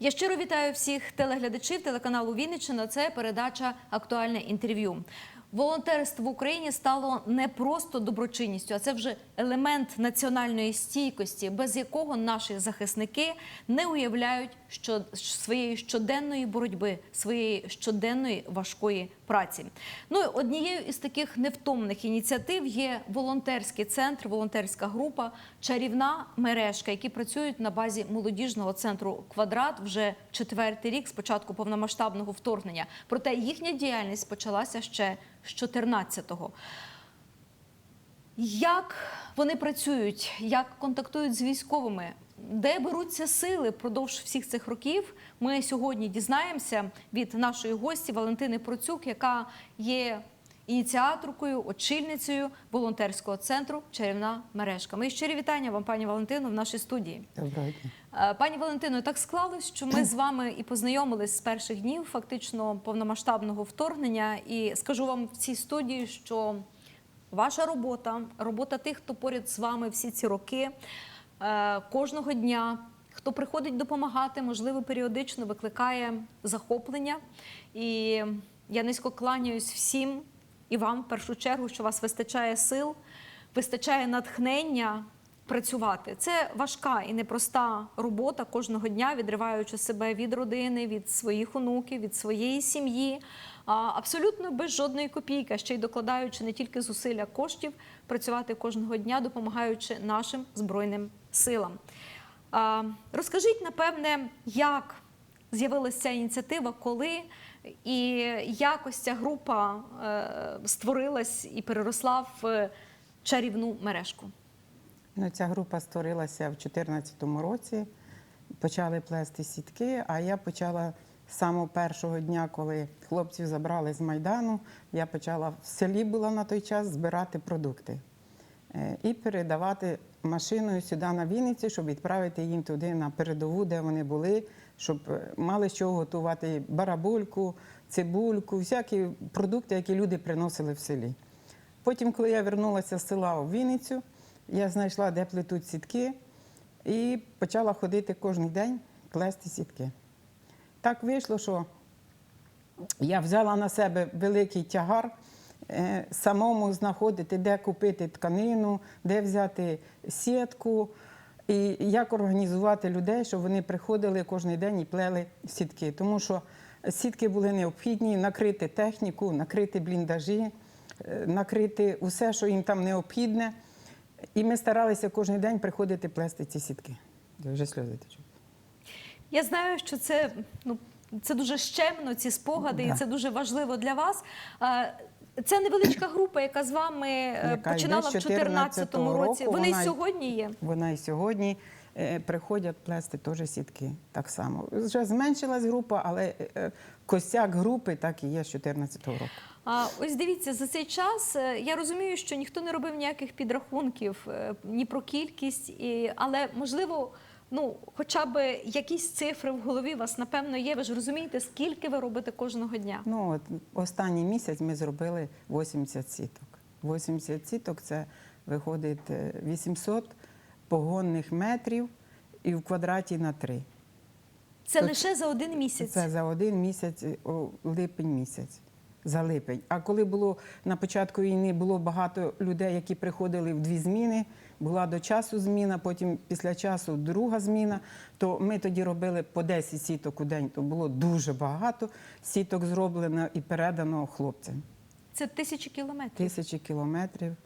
Я щиро вітаю всіх телеглядачів телеканалу Вінниччина. Це передача Актуальне інтерв'ю. Волонтерство в Україні стало не просто доброчинністю, а це вже елемент національної стійкості, без якого наші захисники не уявляють що своєї щоденної боротьби, своєї щоденної важкої праці. Ну і однією із таких невтомних ініціатив є волонтерський центр, волонтерська група, чарівна мережка, які працюють на базі молодіжного центру Квадрат вже четвертий рік з початку повномасштабного вторгнення. Проте їхня діяльність почалася ще з 14-го. Як вони працюють, як контактують з військовими, де беруться сили впродовж всіх цих років? Ми сьогодні дізнаємося від нашої гості Валентини Процюк, яка є ініціаторкою, очільницею волонтерського центру Чарівна мережка. Мої щирі вітання вам, пані Валентино, в нашій студії. Доброго дня. Е, Пані Валентино, так склалось, що ми з вами і познайомились з перших днів фактично повномасштабного вторгнення. І скажу вам в цій студії, що ваша робота, робота тих, хто поряд з вами всі ці роки, кожного дня, хто приходить допомагати, можливо, періодично викликає захоплення. І я низько кланяюсь всім і вам в першу чергу, що вас вистачає сил, вистачає натхнення працювати. Це важка і непроста робота кожного дня, відриваючи себе від родини, від своїх онуків, від своєї сім'ї, абсолютно без жодної копійки, ще й докладаючи не тільки зусилля коштів, працювати кожного дня, допомагаючи нашим збройним силам. Розкажіть, напевне, як з'явилася ця ініціатива, коли і як ось ця група е, створилась і переросла в чарівну мережку. Ну, ця група створилася в 2014 році. Почали плести сітки, а я почала з самого першого дня, коли хлопців забрали з Майдану, я почала в селі була на той час збирати продукти Е, і передавати машиною сюди на Вінницю, щоб відправити їм туди на передову, де вони були, щоб е, мали з чого готувати барабульку, цибульку, всякі продукти, які люди приносили в селі. Потім, коли я вернулася з села у Вінницю, я знайшла, де плетуть сітки, і почала ходити кожен день плести сітки. Так вийшло, що я взяла на себе великий тягар самому знаходити, де купити тканину, де взяти сітку, і як організувати людей, щоб вони приходили кожен день і плели сітки. Тому що сітки були необхідні, накрити техніку, накрити бліндажі, е, накрити усе, що їм там необхідне. І ми старалися кожен день приходити плести ці сітки. Вже сльози течуть. Я знаю, що це ну це дуже щемно, ці спогади, і це дуже важливо для вас. Це невеличка група, яка з вами е, Яка починала в з 2014 році. року, Вони і сьогодні є. Вона і сьогодні е, приходять плести теж сітки так само. Вже зменшилась група, але е, костяк групи так і є з 2014 року. А ось дивіться, за цей час я розумію, що ніхто не робив ніяких підрахунків ні про кількість, і, але можливо, ну хоча б якісь цифри в голові у вас напевно є. Ви ж розумієте, скільки ви робите кожного дня. Ну, от останній місяць ми зробили 80 сіток. 80 сіток це виходить е, 800 погонних метрів і в квадраті на 3. Це То лише за один місяць. Це за один місяць, о, липень місяць. За липень. А коли було на початку війни було багато людей, які приходили в дві зміни, була до часу зміна, потім після часу друга зміна, то ми тоді робили по 10 сіток у день. То було дуже багато сіток зроблено і передано хлопцям. Це тисячі кілометрів. Тисячі кілометрів.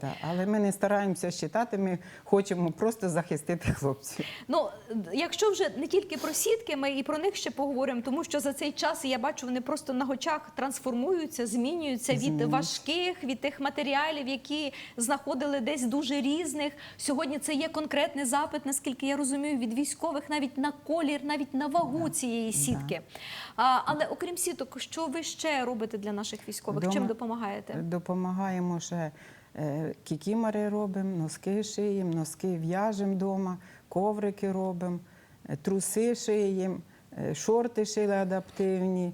Да. Але ми не стараємося считати, ми хочемо просто захистити хлопців. Ну, якщо вже не тільки про сітки, ми і про них ще поговоримо, тому що за цей час я бачу, вони просто на очах трансформуються, змінюються від Змінюються. важких, від тих матеріалів, які знаходили десь дуже різних. Сьогодні це є конкретний запит, наскільки я розумію, від військових навіть на колір, навіть на вагу цієї сітки. А, але окрім сіток, що ви ще робите для наших військових? Дома- Чим допомагаєте? Допомагаємо ще е, кікімори робимо, носки шиємо, носки в'яжемо вдома, коврики робимо, е, труси шиємо, е, шорти шили адаптивні,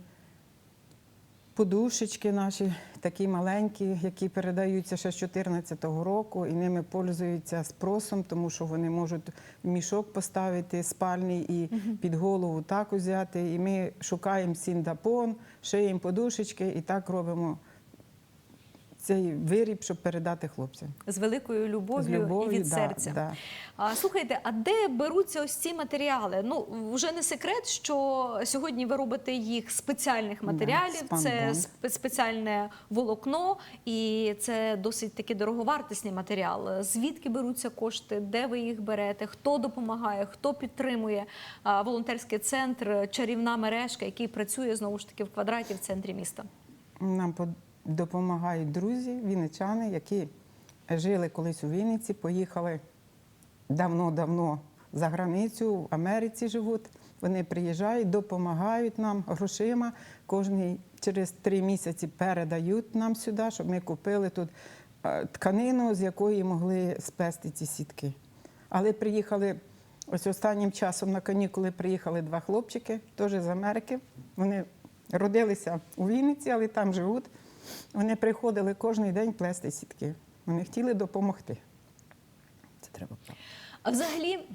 подушечки наші такі маленькі, які передаються ще з 2014 року, і ними пользуються спросом, тому що вони можуть мішок поставити спальний і під голову так взяти. І ми шукаємо сіндапон, шиємо подушечки і так робимо цей виріб, щоб передати хлопцям. З великою любов'ю, З любов'ю, і від да, серця. да. А, слухайте, а де беруться ось ці матеріали? Ну вже не секрет, що сьогодні ви робите їх з спеціальних матеріалів. спанбонд. це спеціальне волокно, і це досить таки дороговартісний матеріал. Звідки беруться кошти? Де ви їх берете? Хто допомагає? Хто підтримує А, волонтерський центр Чарівна мережка, який працює знову ж таки в квадраті в центрі міста? Нам допомагають друзі, вінничани, які жили колись у Вінниці, поїхали давно-давно за границю, в Америці живуть. Вони приїжджають, допомагають нам грошима. Кожний через три місяці передають нам сюди, щоб ми купили тут е, тканину, з якої могли сплести ці сітки. Але приїхали ось останнім часом на канікули приїхали два хлопчики, теж з Америки. Вони родилися у Вінниці, але там живуть. Вони приходили кожен день плести сітки. Вони хотіли допомогти. Це треба. А взагалі,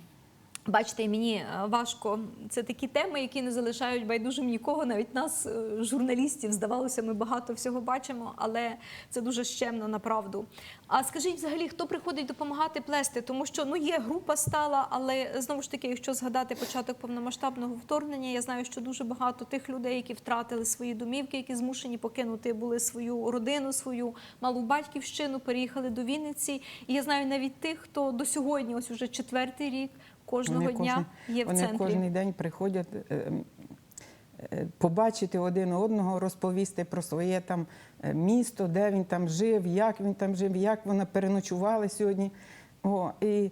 бачите, мені е, важко. Це такі теми, які не залишають байдужим нікого, навіть нас, е, журналістів, здавалося, ми багато всього бачимо, але це дуже щемно направду. А скажіть, взагалі, хто приходить допомагати плести? Тому що ну є група стала, але знову ж таки, якщо згадати початок повномасштабного вторгнення, я знаю, що дуже багато тих людей, які втратили свої домівки, які змушені покинути були свою родину, свою малу батьківщину, переїхали до Вінниці. І я знаю навіть тих, хто до сьогодні, ось уже четвертий рік, кожного Вони дня кожен- є в вони центрі. кожен день приходять е, е, побачити один одного, розповісти про своє там е, місто, де він там жив, як він там жив, як вона переночувала сьогодні. О, і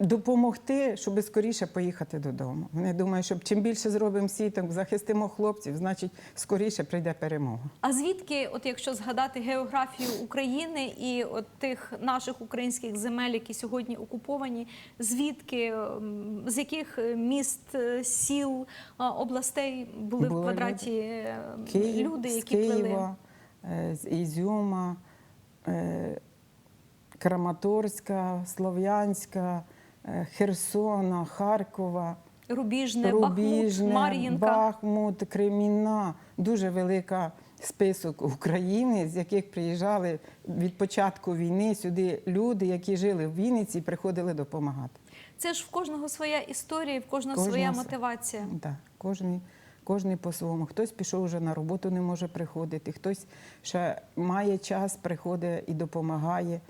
допомогти, щоб скоріше поїхати додому. Вони думають, що чим більше зробимо сіток, захистимо хлопців, значить скоріше прийде перемога. А звідки, от якщо згадати географію України і от тих наших українських земель, які сьогодні окуповані, звідки з яких міст, е, сіл, е, областей були в квадраті е, Київ, люди, які плели? Києва, е, з Ізюма, е, Краматорська, Слов'янська, Херсона, Харкова, Рубіжне, Рубіжне, Бахмут, Мар'їнка. Бахмут, Кремінна. Дуже велика список України, з яких приїжджали від початку війни сюди люди, які жили в Вінниці і приходили допомагати. Це ж в кожного своя історія, в кожного Кожного своя мотивація. Так, кожен, кожен по-своєму. Хтось пішов вже на роботу, не може приходити, хтось ще має час, приходить і допомагає.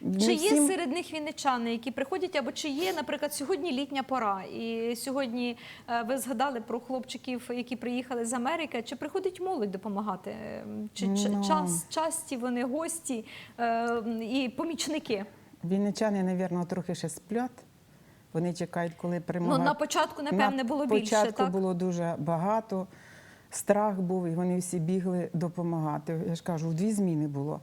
Чи Ми є всім- серед них вінничани, які приходять, або чи є, наприклад, сьогодні літня пора, і сьогодні е, ви згадали про хлопчиків, які приїхали з Америки. Чи приходить молодь допомагати? Е, Чи ч- Ну. час часті вони гості е, і помічники? Вінничани, мабуть, трохи ще сплять. Вони чекають, коли перемога. Ну на початку, напевне, На було більше. початку Так було дуже багато. Страх був, і вони всі бігли допомагати. Я ж кажу, в дві зміни було.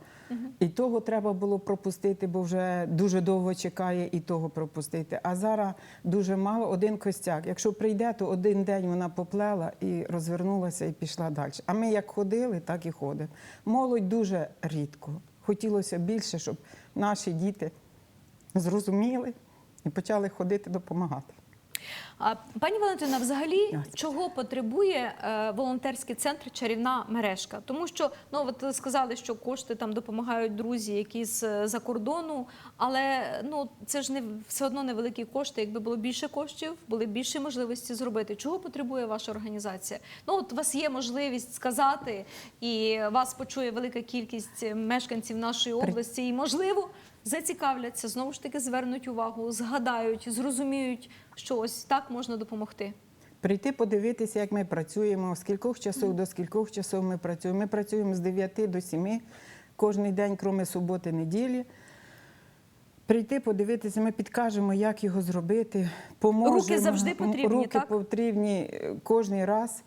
І того треба було пропустити, бо вже дуже довго чекає, і того пропустити. А зараз дуже мало один костяк. Якщо прийде, то один день вона поплела і розвернулася і пішла далі. А ми як ходили, так і ходимо. Молодь дуже рідко. Хотілося більше, щоб наші діти зрозуміли і почали ходити допомагати. А пані Валентина, взагалі, чого потребує е, волонтерський центр чарівна мережка? Тому що ну от сказали, що кошти там допомагають друзі, які з за кордону, але ну це ж не все одно невеликі кошти. Якби було більше коштів, були більше можливості зробити. Чого потребує ваша організація? Ну от у вас є можливість сказати, і вас почує велика кількість мешканців нашої області, і можливо. Зацікавляться, знову ж таки звернуть увагу, згадають, зрозуміють, що ось так можна допомогти. Прийти подивитися, як ми працюємо, з кількох часов до скількох часов ми працюємо. Ми працюємо з 9 до 7 кожен день, крім суботи, неділі. Прийти, подивитися, ми підкажемо, як його зробити. Поможемо. Руки завжди потрібні, Руки так? потрібні е, кожен раз.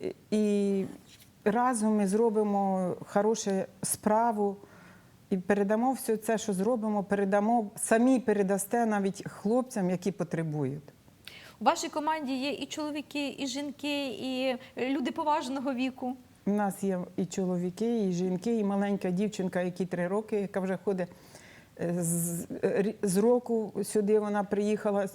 І- І разом ми зробимо хорошу справу. І передамо все це, що зробимо, передамо, самі передасте навіть хлопцям, які потребують. У вашій команді є і чоловіки, і жінки, і люди поважного віку. У нас є і чоловіки, і жінки, і маленька дівчинка, якій три роки, яка вже ходить е, з, з року сюди. Вона приїхала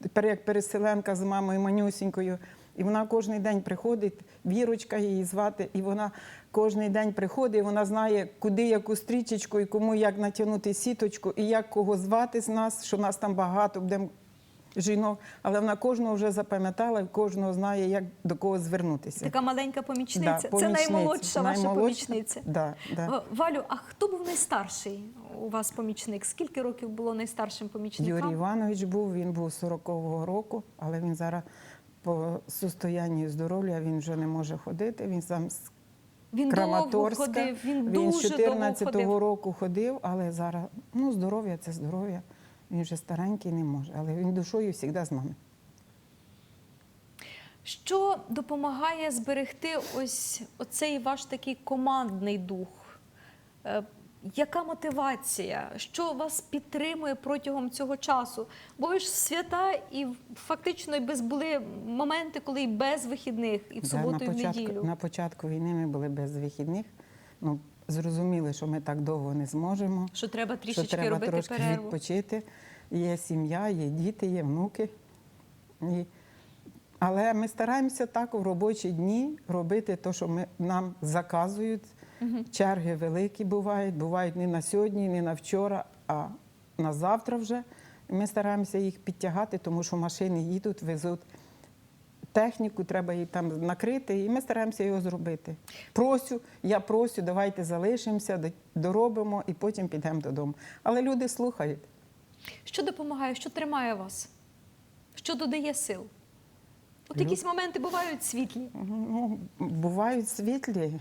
тепер як переселенка з мамою Манюсінькою. І вона кожен день приходить, вірочка її звати, і вона кожен день приходить, і вона знає, куди яку стрічечку, і кому як натягнути сіточку, і як кого звати з нас, що нас там багато, будемо жінок, але вона кожного вже запам'ятала, і кожного знає, як до кого звернутися. Така маленька помічниця. Це помічниця. наймолодша ваша Наймолодша. помічниця. Да, да. Валю, а хто був найстарший у вас помічник? Скільки років було найстаршим помічником? Юрій Іванович був, він був 40-го року, але він зараз по состоянню здоров'я він вже не може ходити. Він сам Він довго ходив, він, Він дуже 14-го ходив. року ходив, але зараз ну, здоров'я це здоров'я. Він вже старенький не може, але він душою завжди з нами. Що допомагає зберегти ось оцей ваш такий командний дух? Яка мотивація? Що вас підтримує протягом цього часу? Бо ви ж свята, і фактично і без були моменти, коли і без вихідних, і в Да, суботу, і на, в початку, неділю. на початку війни ми були без вихідних. Ну, зрозуміли, що ми так довго не зможемо. Що треба трішечки що треба робити трошки перерву. відпочити. Є сім'я, є діти, є внуки. І... Але ми стараємося так у робочі дні робити те, що ми, нам заказують. Черги великі бувають, бувають не на сьогодні, не на вчора, а на завтра вже. Ми стараємося їх підтягати, тому що машини їдуть, везуть техніку, треба її там накрити, і ми стараємося його зробити. Просю, я просю, давайте залишимося, доробимо і потім підемо додому. Але люди слухають. Що допомагає, що тримає вас? Що додає сил? От якісь моменти бувають світлі. Ну, бувають світлі.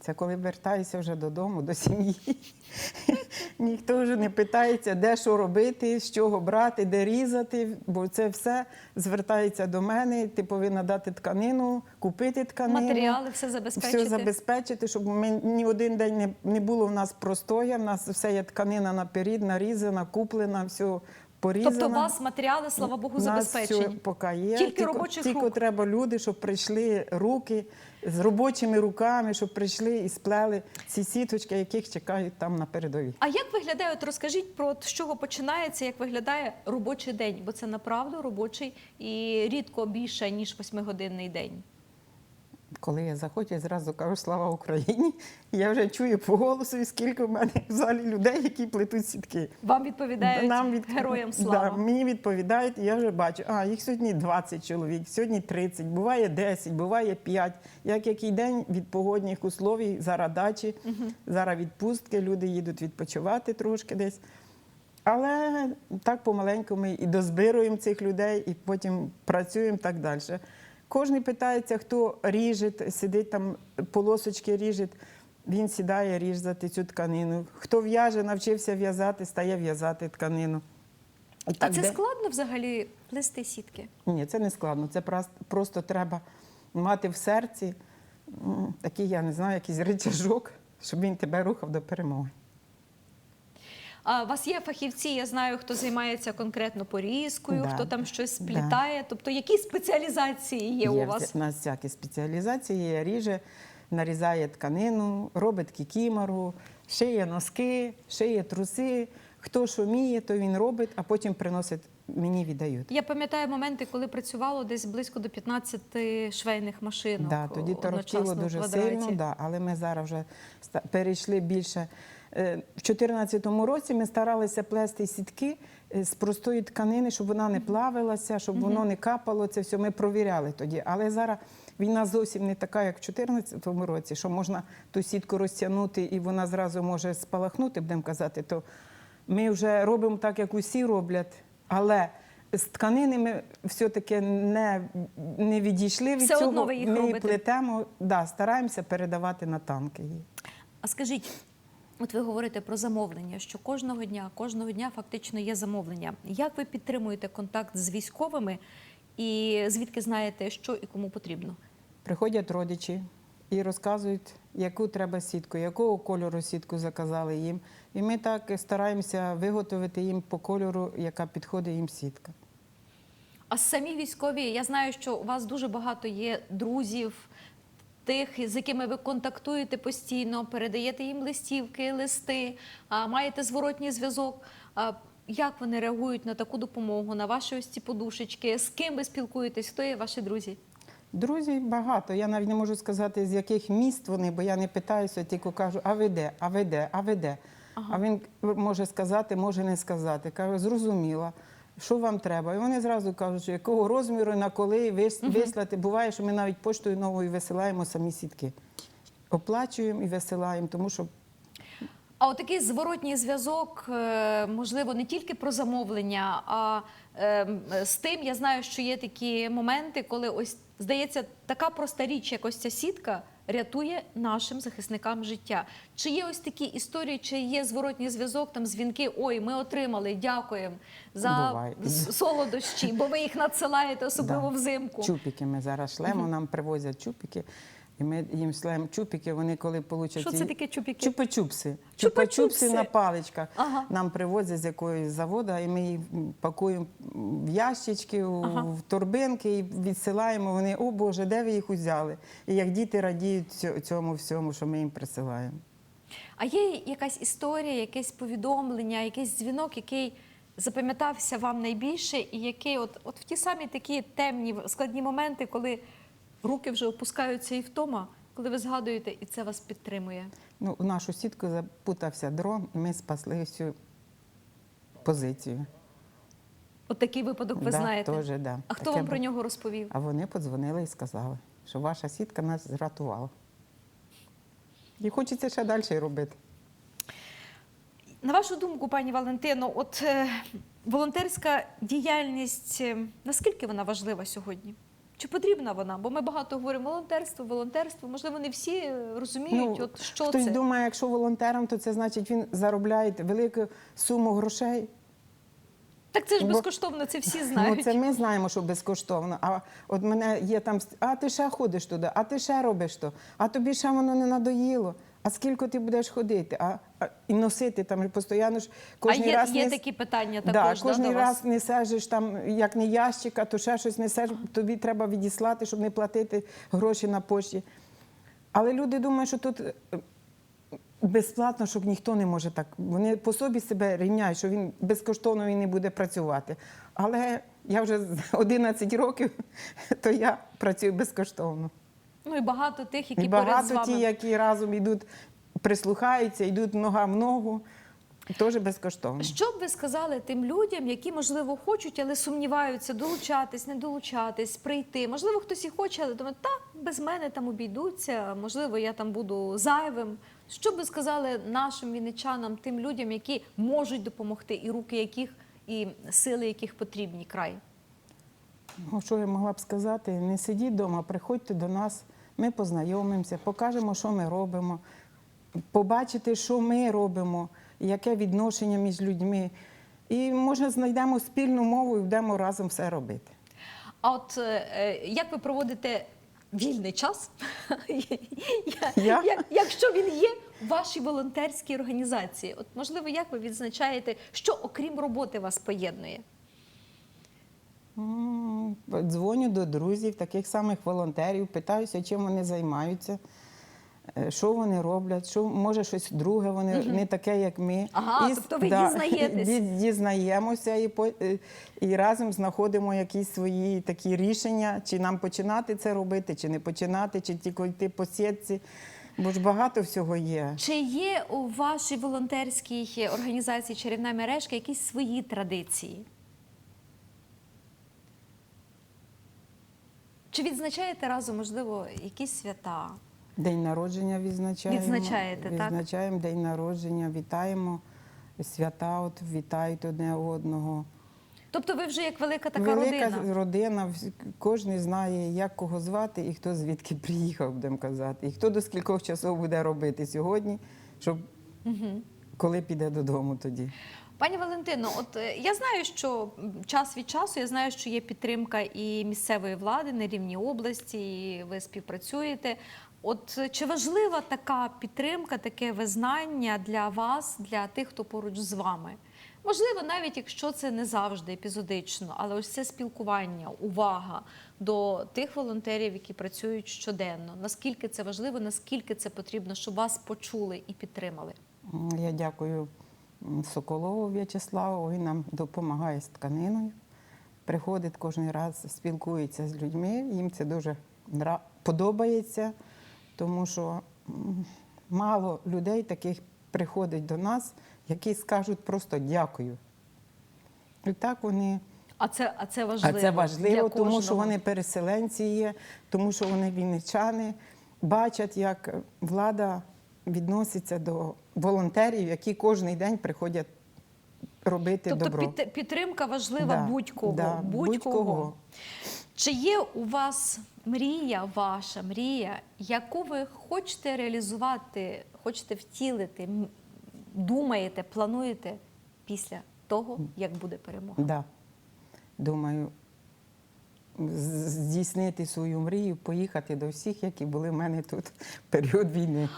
Це коли вертаюся вже додому, до сім'ї. Ніхто вже не питається, де що робити, з чого брати, де різати, бо це все звертається до мене. Ти повинна дати тканину, купити тканину. Матеріали все забезпечити. Все забезпечити, щоб ми ні один день не, не було в нас простоя. В нас все є тканина наперед, нарізана, куплена, все порізано. Тобто у вас матеріали, слава Богу, У нас все поки є. Тільки робочих тільки рук. треба люди, щоб прийшли руки з робочими руками, щоб прийшли і сплели ці сіточки, яких чекають там на передовій. А як виглядає, от розкажіть про з чого починається, як виглядає робочий день? Бо це направду робочий і рідко більше, ніж восьмигодинний день. Коли я заходжу, я зразу кажу слава Україні. Я вже чую по голосу, скільки в мене в залі людей, які плетуть сітки. Вам відповідають від- героям слава. Да, мені відповідають, і я вже бачу, а їх сьогодні 20 чоловік, сьогодні 30, буває 10, буває 5. Як який день від погодних условій, зараз дачі, зараз відпустки, люди їдуть відпочивати трошки десь. Але так помаленьку ми і дозбируємо цих людей, і потім працюємо так далі. Кожен питається, хто ріже, сидить там, полосочки ріже, він сідає різати цю тканину. Хто в'яже, навчився в'язати, стає в'язати тканину. І А так це де- складно взагалі плести сітки? Ні, це не складно. Це просто треба мати в серці такий, я не знаю, якийсь рычажок, щоб він тебе рухав до перемоги. А у вас є фахівці, я знаю, хто займається конкретно порізкою, Да. хто там щось Да. Тобто, які спеціалізації є, у вас? У нас всякі спеціалізації є, ріже, нарізає тканину, робить кікімору, шиє носки, шиє труси. Хто що вміє, то він робить, а потім приносить мені віддають. Я пам'ятаю моменти, коли працювало десь близько до 15 швейних машинок. Да, тоді торохтіло дуже квадраті. сильно, да, але ми зараз вже перейшли більше. Е, В 2014 році ми старалися плести сітки е, з простої тканини, щоб вона не плавилася, щоб воно не капало. Це все ми провіряли тоді. Але зараз війна зовсім не така, як в 2014 році, що можна ту сітку розтягнути і вона зразу може спалахнути, будемо казати. То ми вже робимо так, як усі роблять, але з тканини ми все-таки не, не відійшли від Все цього. одно ви їх ми робите. плетемо, да, стараємося передавати на танки. її. А скажіть, от ви говорите про замовлення, що кожного дня, кожного дня фактично є замовлення. Як ви підтримуєте контакт з військовими і звідки знаєте, що і кому потрібно? Приходять родичі і розказують, яку треба сітку, якого кольору сітку заказали їм. І ми так стараємося виготовити їм по кольору, яка підходить їм сітка. А самі військові, я знаю, що у вас дуже багато є друзів, тих, з якими ви контактуєте постійно, передаєте їм листівки, листи, маєте зворотній зв'язок. Як вони реагують на таку допомогу, на ваші ось ці подушечки? З ким ви спілкуєтесь? Хто є ваші друзі? Друзі багато. Я навіть не можу сказати, з яких міст вони, бо я не питаюся, тільки кажу, а ви де, а ви де, а ви де. А він може сказати, може не сказати. Кажу, зрозуміла. Що вам треба? І вони зразу кажуть, що якого розміру, на коли вислати. Буває, що ми навіть поштою новою висилаємо самі сітки. Оплачуємо і висилаємо, тому що А от такий зворотній зв'язок, е, можливо, не тільки про замовлення, а е, з тим я знаю, що є такі моменти, коли ось здається, така проста річ, як ось ця сітка, рятує нашим захисникам життя. Чи є ось такі історії, чи є зворотній зв'язок, там дзвінки, ой, ми отримали, дякуємо за Буває. солодощі, бо ви їх надсилаєте, особливо Да. взимку. Чупіки ми зараз шлемо, нам привозять чупики, і ми їм шлемо чупики. Вони коли получать Що це таке чупіки? Чупа-чупси. Чупа-чупси. Чупа-чупси на паличках. Ага. Нам привозять з якоїсь заводу, і ми їх пакуємо в ящички, Ага. в торбинки і відсилаємо. Вони, о Боже, де ви їх узяли? І як діти радіють цьому всьому, що ми їм присилаємо. А є якась історія, якесь повідомлення, якийсь дзвінок, який запам'ятався вам найбільше, і який, от, от в ті самі такі темні складні моменти, коли руки вже опускаються і втома, коли ви згадуєте, і це вас підтримує. Ну, у нашу сітку запутався дрон, і ми спасли всю позицію. От такий випадок ви Да, знаєте. теж, да. А хто Таке вам про нього розповів? А вони подзвонили і сказали, що ваша сітка нас зрятувала. І хочеться ще далі робити. На вашу думку, пані Валентино, от е, волонтерська діяльність, е, наскільки вона важлива сьогодні? Чи потрібна вона? Бо ми багато говоримо волонтерство, волонтерство. Можливо, не всі е, розуміють, от що Ну, хтось це. думає, якщо волонтером, то це значить він заробляє велику суму грошей. Так це ж Бо- безкоштовно, це всі знають. Ну, це ми знаємо, що безкоштовно. А от мене є там, а ти ще ходиш туди, а ти ще робиш то, а тобі ще воно не надоїло. А скільки ти будеш ходити? А і носити там постійно ж а кожен є, раз є не- такі питання Да, також да, кожен до раз вас? несеш там, як не ящика, то ще щось несеш, тобі треба відіслати, щоб не платити гроші на пошті. Але люди думають, що тут е, безплатно, щоб ніхто не може так. Вони по собі себе рівняють, що він безкоштовно він не буде працювати. Але я вже з 11 років, то я працюю безкоштовно. Ну і багато тих, які І поряд з багато вами. ті, які разом йдуть, прислухаються, йдуть нога в ногу, теж безкоштовно. Що б ви сказали тим людям, які можливо хочуть, але сумніваються, долучатись, не долучатись, прийти? Можливо, хтось і хоче, але думає, та без мене там обійдуться, можливо, я там буду зайвим. Що б ви сказали нашим вінничанам, тим людям, які можуть допомогти, і руки яких, і сили яких потрібні край? Ну, що я могла б сказати? Не сидіть вдома, приходьте до нас, ми познайомимося, покажемо, що ми робимо, побачите, що ми робимо, яке відношення між людьми. І може знайдемо спільну мову і будемо разом все робити. А от е, е, як ви проводите вільний час? Я- як- якщо він є в вашій волонтерській організації, от можливо, як ви відзначаєте, що окрім роботи вас поєднує? Дзвоню до друзів, таких самих волонтерів, питаюся, чим вони займаються, що вони роблять, що може щось друге, вони не таке, як ми. Ага, с- тобто ви дізнаєтесь. ді- Дізнаємося і, по- е, і разом знаходимо якісь свої такі рішення, чи нам починати це робити, чи не починати, чи тільки йти по сітці. Бо ж багато всього є. Чи є у вашій волонтерській організації чарівна мережка якісь свої традиції? Чи відзначаєте разом, можливо, якісь свята? День народження відзначаємо. Відзначаєте, так? Відзначаємо день народження, вітаємо свята, от вітають одне одного. Тобто ви вже як велика така Велика родина? родина, всі- кожен знає, як кого звати і хто звідки приїхав, будемо казати. І хто до скількох часов буде робити сьогодні, щоб коли піде додому тоді. Пані Валентино, от е, я знаю, що час від часу я знаю, що є підтримка і місцевої влади на рівні області, і ви співпрацюєте. От е, чи важлива така підтримка, таке визнання для вас, для тих, хто поруч з вами? Можливо, навіть якщо це не завжди епізодично, але ось це спілкування, увага до тих волонтерів, які працюють щоденно. Наскільки це важливо, наскільки це потрібно, щоб вас почули і підтримали. Я дякую Соколову В'ячеславу. Він нам допомагає з тканиною. Приходить кожен раз, спілкується з людьми. Їм це дуже подобається, тому що мало людей таких приходить до нас, які скажуть просто дякую. І так вони. А це, а це важливо. А це важливо, тому що вони переселенці є, тому що вони вінничани, бачать, як влада відноситься до волонтерів, які кожен день приходять робити Тобто добро. під- підтримка важлива Да, будь-кого. да, будь-кого. будь-кого. Чи є у вас мрія, ваша мрія, яку ви хочете реалізувати, хочете втілити, думаєте, плануєте після того, як буде перемога? Да. Думаю, здійснити свою мрію, поїхати до всіх, які були в мене тут в період війни.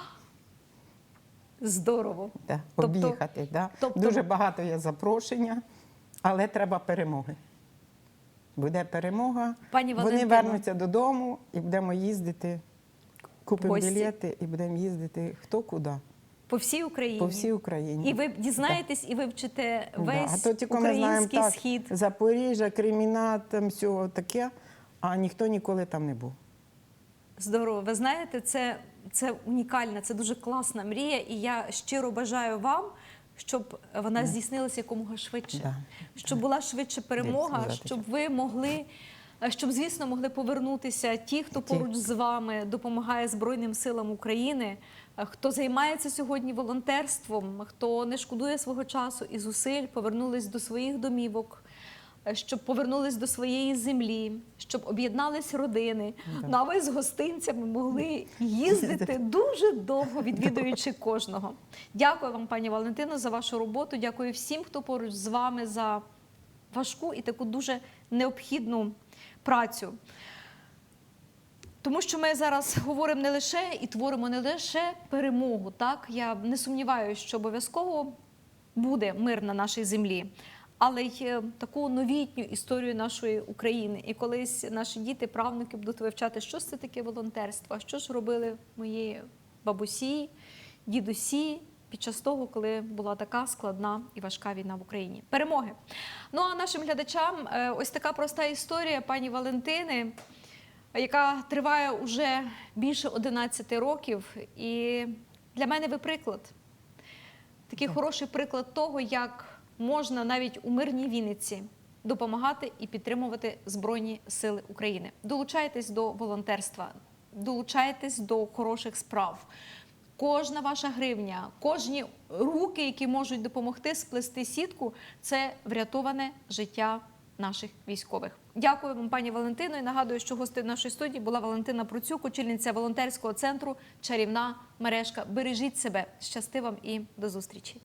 Здорово. Да, Тобто- об'їхати. Да. тобто- Дуже багато є запрошення, але треба перемоги. Буде перемога, Пані вони вернуться додому і будемо їздити, купимо Гості. білети і будемо їздити хто куди, По всій Україні. по всій Україні. І ви дізнаєтесь, і вивчите Да. весь а то ми знаємо український так, схід. Запоріжжя, Кремінат, там всього таке, а ніхто ніколи там не був. Здорово. Ви знаєте, це, це унікальна, це дуже класна мрія, і я щиро бажаю вам, щоб вона здійснилася якомога швидше, Да. щоб була швидше перемога, щоб ви могли. е, Щоб, звісно, могли повернутися ті, хто поруч з вами допомагає Збройним силам України, е, хто займається сьогодні волонтерством, хто не шкодує свого часу і зусиль, повернулись до своїх домівок, щоб повернулись до своєї землі, щоб об'єднались родини. Ну, а ви з гостинцями могли їздити дуже довго, відвідуючи кожного. Дякую вам, пані Валентино, за вашу роботу. Дякую всім, хто поруч з вами за важку і таку дуже необхідну працю. Тому що ми зараз говоримо не лише і творимо не лише перемогу. Так я не сумніваюся, що обов'язково буде мир на нашій землі, але й таку новітню історію нашої України. І колись наші діти, правнуки будуть вивчати, що ж це таке волонтерство, що ж робили мої бабусі, дідусі. Під час того, коли була така складна і важка війна в Україні, перемоги. Ну а нашим глядачам е, ось така проста історія пані Валентини, яка триває уже більше 11 років. І для мене ви приклад. Такий хороший приклад того, як можна навіть у мирній Вінниці допомагати і підтримувати Збройні Сили України. Долучайтесь до волонтерства, долучайтесь до хороших справ. Кожна ваша гривня, кожні руки, які можуть допомогти сплести сітку, це врятоване життя наших військових. Дякую вам, пані Валентино. І нагадую, що гостею нашої студії була Валентина Процюк, очільниця волонтерського центру Чарівна мережка. Бережіть себе. Щасти вам і до зустрічі.